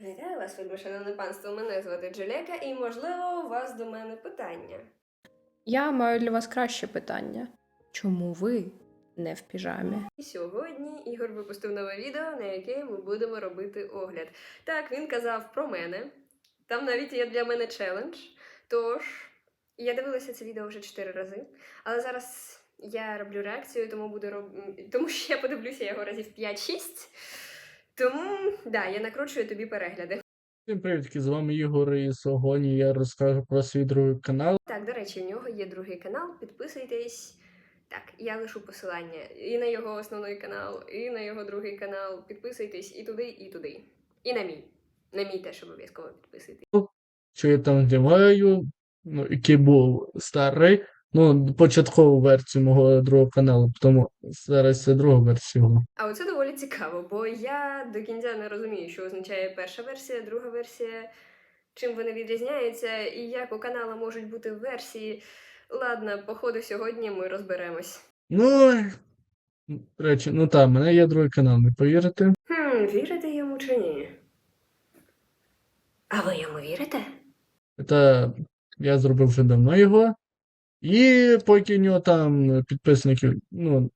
Вітаю вас, вельмишановне панство. Мене звати Джелека, і можливо у вас до мене питання. Я маю для вас краще питання. Чому ви не в піжамі? І сьогодні Ігор випустив нове відео, на яке ми будемо робити огляд. Так, він казав про мене. Там навіть є для мене челендж. Тож, я дивилася це відео вже 4 рази, але зараз я роблю реакцію, тому буду роб... тому що я подивлюся його разів 5-6. Тому, да, я накручую тобі перегляди. Всім привітки, з вами Ігор, і сьогодні я розкажу про свій другий канал. Так, до речі, у нього є другий канал. Підписуйтесь. Так, я лишу посилання і на його основний канал, і на його другий канал. Підписуйтесь і туди, і туди. І на мій. На мій теж обов'язково підписуйтесь. Що я там знімаю, ну, який був старий, ну, початкову версію мого другого каналу, тому зараз це друга версія. А оце доволі цікаво, бо я до кінця не розумію, що означає перша версія, друга версія, чим вони відрізняються, і як у канала можуть бути версії. Ладно, походу, сьогодні ми розберемось. Ну, речі, ну так, мене є другий канал, не повірите. Хм, вірите йому чи ні? А ви йому вірите? Це я зробив вже давно його. І поки у нього там підписників, ну,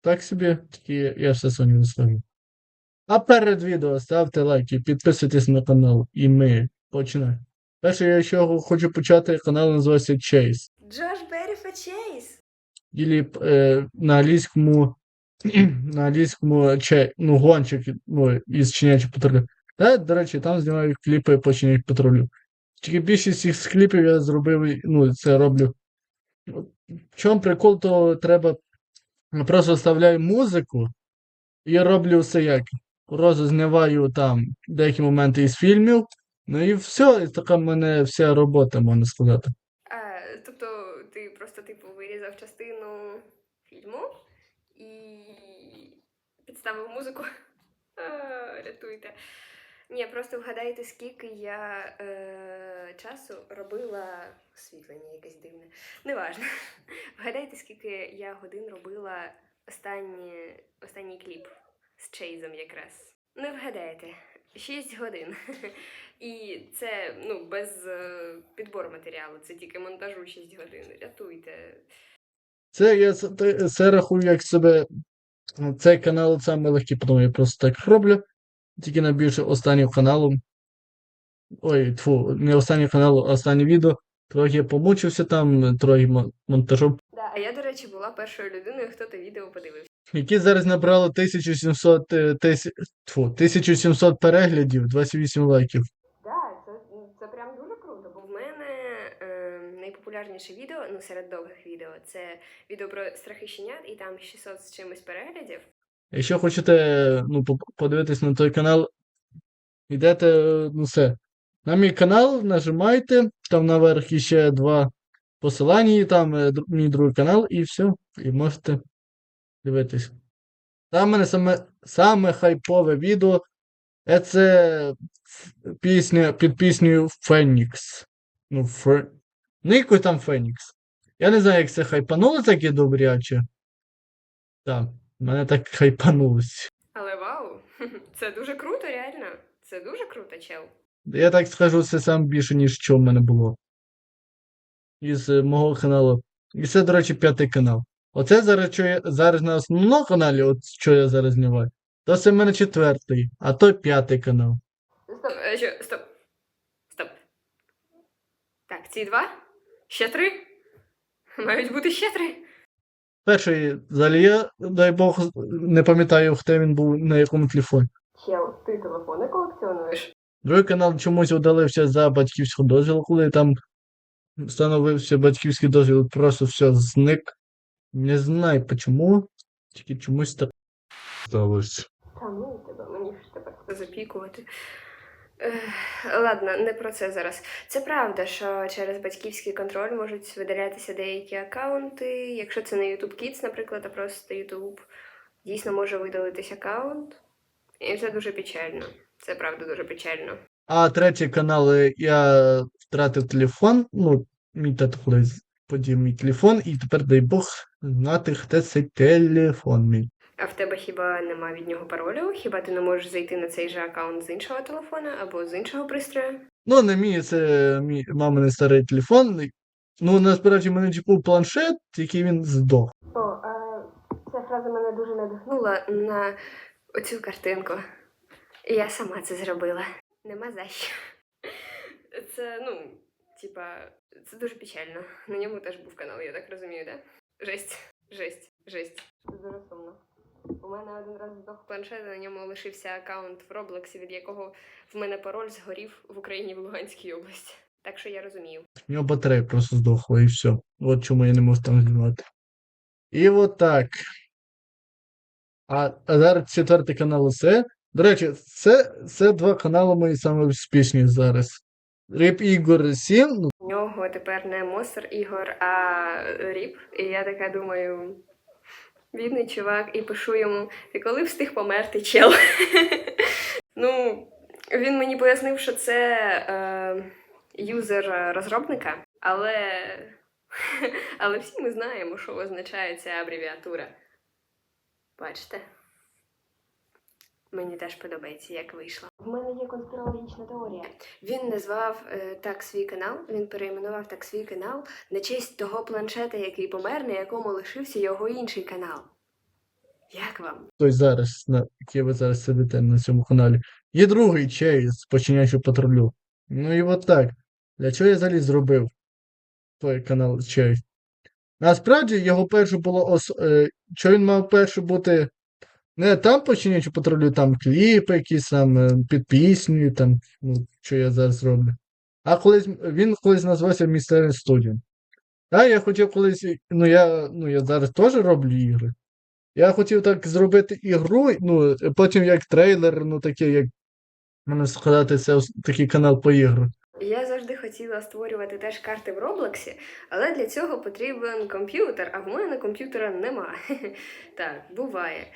так собі, тільки я все сьогодні висловлю. А перед відео ставте лайки, підписуйтесь на канал, і ми починаємо. Перше, я що хочу почати, канал називається Chase. Джош Беріфа Чейз. Ілі е, на англійському, на англійському че, ну, гонщик ну, із Чинячого патрулю. Та, до речі, там знімаю кліпи по Чинячому патрулю. Тільки більшість цих кліпів я зробив, ну, це роблю. В чому прикол, то треба я просто вставляю музику і роблю все як. Роззнімаю там деякі моменти із фільмів. Ну і все, і така в мене вся робота, можна сказати. А, тобто ти просто типу вирізав частину фільму і підставив музику. А, рятуйте. Ні, просто вгадайте, скільки я е, часу робила освітлення якесь дивне. Неважно. Вгадайте, скільки я годин робила останні, останній кліп з Чейзом якраз. Не вгадаєте. 6 годин. І це ну, без е, підбору матеріалу, це тільки монтажу 6 годин. Рятуйте. Це я це, це рахую як себе. Цей канал саме легкий, тому я просто так роблю. Тільки найбільше останнього каналу. Ой, тьфу, не останнього каналу, а останнє відео. Трохи помучився там, трохи мон- монтажом. Да, а я, до речі, була першою людиною, хто те відео подивився. Які зараз набрало 1700, е, тисяч, тьфу, 1700 переглядів, 28 лайків. Да, це, це прям дуже круто. Бо в мене е, найпопулярніше відео, ну серед довгих відео, це відео про страхи щенят, і там 600 з чимось переглядів. Якщо хочете ну, подивитись на той канал, йдете, ну все. На мій канал нажимайте, там наверх іще два посилання, і там е, мій другий канал, і все. І можете дивитись. Там в мене саме, саме хайпове відео. Це пісня під піснею Фенікс. Ну, Фре... Ну, який там Фенікс. Я не знаю, як це хайпануло таке добряче. Так, мене так хайпанулось. Але вау, це дуже круто, реально. Це дуже круто, чел. Я так скажу, це саме більше, ніж що в мене було. Із е, мого каналу. І це, до речі, п'ятий канал. Оце зараз, що я зараз на основному каналі, от що я зараз знімаю, то це в мене четвертий, а то п'ятий канал. Стоп, е, що, стоп. Стоп. Так, ці два? Ще три? Мають бути ще три. Перший взагалі я, дай Бог, не пам'ятаю, хто він був на якому телефоні. Чел, ти телефони колекціонуєш? Другий канал чомусь удалився за батьківського дозвілу, коли там встановився батьківський дозвіл, просто все зник. Не знаю чому, тільки чомусь так сталося. Та ну тебе, мені ж тепер запікувати. Ладно, не про це зараз. Це правда, що через батьківський контроль можуть видалятися деякі аккаунти. Якщо це не YouTube Kids, наприклад, а просто YouTube, дійсно може видалитись аккаунт. І це дуже печально. Це правда дуже печально. А третій канал е, я втратив телефон. Ну, мій тато колись подів мій телефон, і тепер, дай Бог, знати, хто цей телефон мій. А в тебе хіба нема від нього паролю? Хіба ти не можеш зайти на цей же аккаунт з іншого телефона або з іншого пристрою? Ну, не мій, це мій мамин старий телефон. Ну, насправді, в мене був планшет, який він здох. О, а ця фраза мене дуже надихнула на оцю картинку. Я сама це зробила. Нема за що. Це, ну, типа, це дуже печально. На ньому теж був канал, я так розумію, да? Жесть, жесть, жесть. Це дуже сумно. У мене один раз здох планшет, на ньому лишився аккаунт в Роблоксі, від якого в мене пароль згорів в Україні в Луганській області. Так що я розумію. У нього батарея просто здохла і все. От чому я не можу там знімати. І от. А, а зараз четвертий канал це. До речі, це, це два канали мої саме успішні зараз. Ріп Ігор 7, ну, У нього тепер не Монстр Ігор, а Ріп. І я така думаю, бідний чувак, і пишу йому: ти коли встиг померти, чел? ну, він мені пояснив, що це е, юзер розробника, але, але всі ми знаємо, що означає ця абревіатура. Бачите? Мені теж подобається, як вийшло. В мене є конспірологічна теорія. Він назвав е, так свій канал, він перейменував так свій канал на честь того планшета, який помер, на якому лишився його інший канал. Як вам? той зараз, на який ви зараз сидите на цьому каналі. Є другий чей з патрулю. Ну і от так. Для чого я взагалі зробив той канал чей? Насправді його перше було ос... е, що він мав перше бути не там починаючи патрулю, там кліпи якісь там е, під піснею, там, ну, що я зараз роблю. А колись він колись назвався Містер Студіо. Так, я хотів колись, ну я, ну я зараз теж роблю ігри. Я хотів так зробити ігру, ну, потім як трейлер, ну таке, як можна сказати, це такий канал по іграм. Я завжди хотіла створювати теж карти в Роблоксі, але для цього потрібен комп'ютер, а в мене комп'ютера нема. так, буває.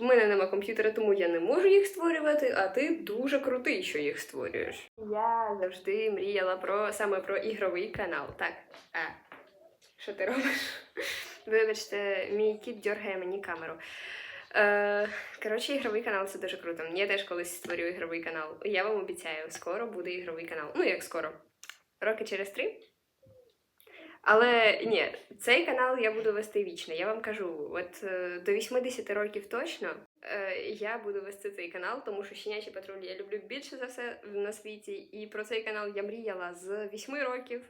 В мене нема комп'ютера, тому я не можу їх створювати, а ти дуже крутий, що їх створюєш. Я завжди мріяла про саме про ігровий канал. Так, а що ти робиш? Вибачте, мій кіт дергає мені камеру. Е, коротше, ігровий канал це дуже круто. Я теж колись створю ігровий канал. Я вам обіцяю, скоро буде ігровий канал. Ну, як скоро? Роки через три. Але ні, цей канал я буду вести вічно. Я вам кажу, от е, до 80 років точно е, я буду вести цей канал, тому що щенячий патруль я люблю більше за все на світі. І про цей канал я мріяла з 8 років.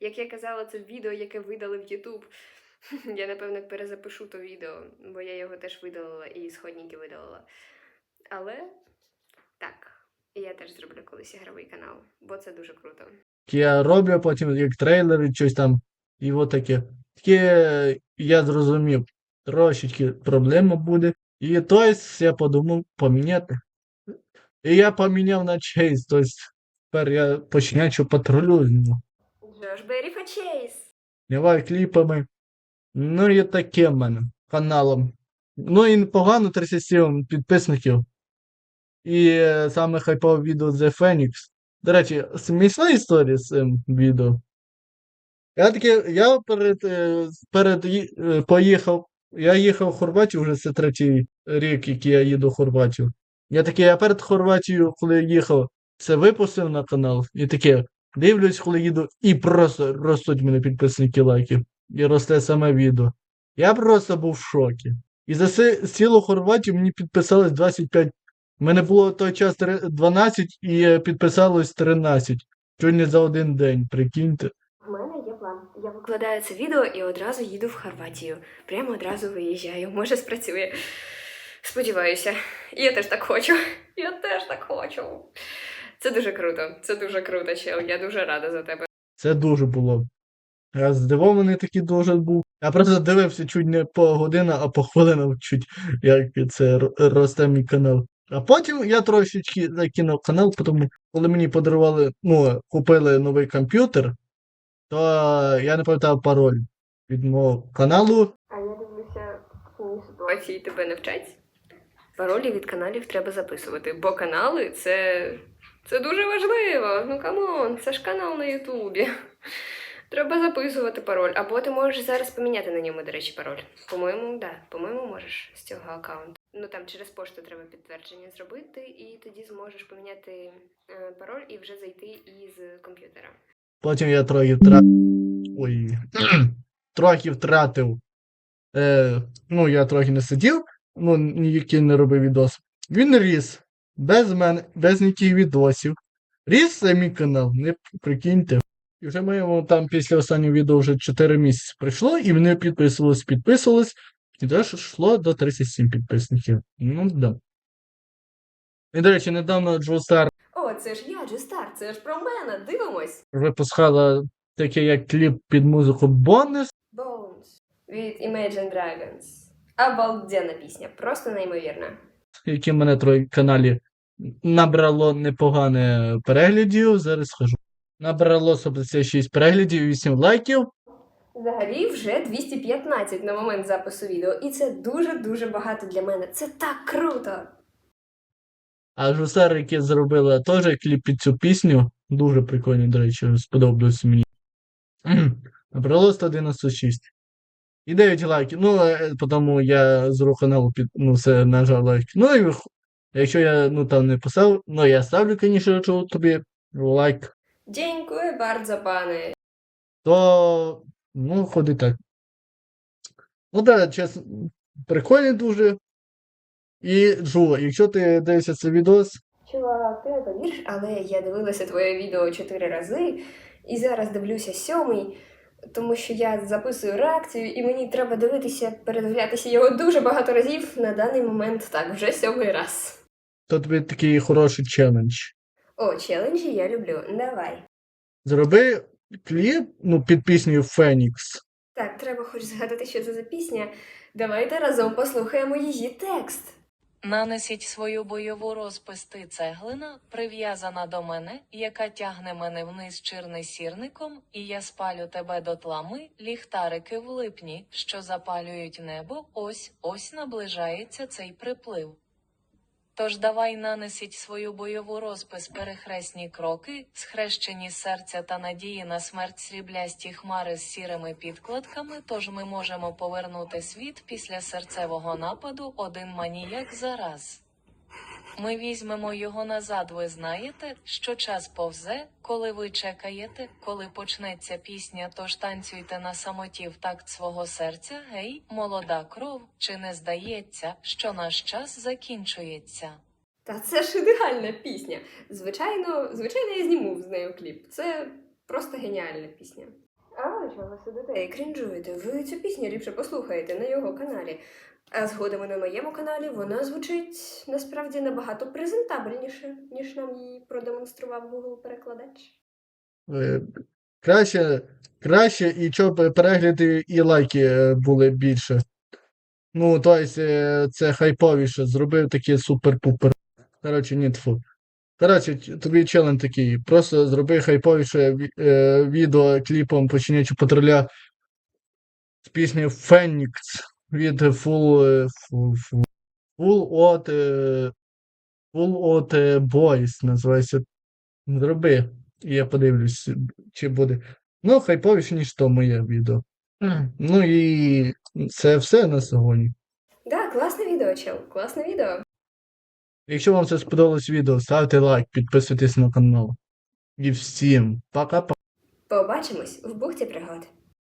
Як я казала, це відео, яке видали в Ютуб. Я, напевно, перезапишу то відео, бо я його теж видалила і сходники видалила. Але так, я теж зроблю колись ігровий канал, бо це дуже круто. Я роблю потім як трейлери, щось там, і от таке. Таке я зрозумів, трошечки проблема буде. І тобто я подумав поміняти. І я поміняв на чейз, тобто тепер я починаю патрулю. Джош Беррі Чейз! знімаю кліпами. Ну і таке в мене каналом. Ну і непогано 37 підписників. І е, саме хайпове відео The Phoenix. До речі, смішна історія з цим відео. Я таке, я перед, е, перед е, поїхав, я їхав в Хорватію, вже це третій рік, який я їду в Хорватію. Я таке, я перед Хорватією, коли їхав, це випустив на канал, і таке, дивлюсь, коли їду, і просто ростуть мене підписники лайків. І росте саме відео. Я просто був в шокі. І за це цілу Хорватію мені підписалось 25. У мене було той час три- 12 і е, підписалось 13. Чуть не за один день, прикиньте. У мене є план. Я викладаю це відео і одразу їду в Хорватію. Прямо одразу виїжджаю. Може, спрацює. Сподіваюся. Я теж так хочу. Я теж так хочу. Це дуже круто. Це дуже круто, чел. Я дуже рада за тебе. Це дуже було. Я здивований такий дуже був. Я просто дивився чуть не по година, а по хвилинам чуть, як це росте мій канал. А потім я трошечки закинув канал, тому коли мені подарували, ну, купили новий комп'ютер, то я не пам'ятав пароль від мого каналу. А я дивлюся, в цій ситуації тебе не вчать. Паролі від каналів треба записувати, бо канали це, це дуже важливо. Ну камон, це ж канал на Ютубі. Треба записувати пароль, або ти можеш зараз поміняти на ньому, до речі, пароль. По-моєму, да, по-моєму, можеш з цього аккаунту. Ну там через пошту треба підтвердження зробити, і тоді зможеш поміняти е, пароль і вже зайти із комп'ютера. Потім я трохи втратив. Ой. трохи втратив. Е, ну, я трохи не сидів, ну, ніякий не робив відос. Він ріс. Без мене, без ніяких відосів. Ріс це мій канал, не прикиньте. І вже моєму там після останнього відео вже 4 місяці пройшло, і вони підписувались, підписувались, і теж йшло до 37 підписників. Ну, да. І, до речі, недавно Джустар О, це ж я, Джестар, це ж про мене, дивимось! випускала таке як кліп під музику Бонус. Bones від Imagine Dragons. Обалденна пісня, просто неймовірна. яке в мене трохи каналі набрало непогане переглядів. Зараз скажу. Набрало 156 переглядів і 8 лайків. Взагалі вже 215 на момент запису відео, і це дуже-дуже багато для мене. Це так круто! А жусер, яке зробила теж кліп під цю пісню, дуже прикольний, до речі, сподобався мені. Набрало 196. І 9 лайків. Ну, е, тому я з рук каналу під, ну, все нажав лайк. Ну, і якщо я ну, там не писав, ну я ставлю, звісно, тобі лайк. Дякую bardzo, пане. то ну, ходи так. Ну так, чесно, прикольний дуже. І Джу, якщо ти дивишся цей відос, Чувак, ти не повіриш, але я дивилася твоє відео чотири рази, і зараз дивлюся сьомий, тому що я записую реакцію, і мені треба дивитися, передивлятися його дуже багато разів. На даний момент так, вже сьомий раз. то тобі такий хороший челендж. О, челенджі я люблю. Давай. Зроби кліп ну, під піснею Фенікс. Так, треба хоч згадати, що це за пісня. Давайте разом послухаємо її текст. Нанесіть свою бойову розписти цеглина, прив'язана до мене, яка тягне мене вниз чирнесірником, і я спалю тебе до тлами, ліхтарики в липні, що запалюють небо, ось ось наближається цей приплив. Тож давай нанесіть свою бойову розпис перехресні кроки, схрещені серця та надії на смерть сріблясті хмари з сірими підкладками, тож ми можемо повернути світ після серцевого нападу один маніяк за раз. Ми візьмемо його назад, ви знаєте, що час повзе, коли ви чекаєте, коли почнеться пісня, тож танцюйте на самоті в такт свого серця, гей, молода кров, чи не здається, що наш час закінчується? Та це ж ідеальна пісня. Звичайно, звичайно, я зніму з нею кліп. Це просто геніальна пісня. А чого ви сидите і крінжуєте? Ви цю пісню ліпше послухаєте на його каналі. А згодом на моєму каналі вона звучить насправді набагато презентабельніше, ніж нам її продемонстрував Google перекладач. Е, Краще, краще і щоб перегляди і лайки е, були більше. Ну, тобто, це хайповіше. Зробив таке супер-пупер. Коротше, ні. Коротше, тобі челендж такий. Просто зроби хайповіше е, відео кліпом починячи патруля з піснею Фенікс від Full, е, Full, от, е, Full от е, Boys називається. Зроби. І я подивлюсь, чи буде. Ну, хайповіше, ніж то моє відео. Ну і це все на сьогодні. Да, класне відео, чел, класне відео. Якщо вам це сподобалось відео, ставте лайк, підписуйтесь на канал. І всім пока-пока. Побачимось в бухті пригод.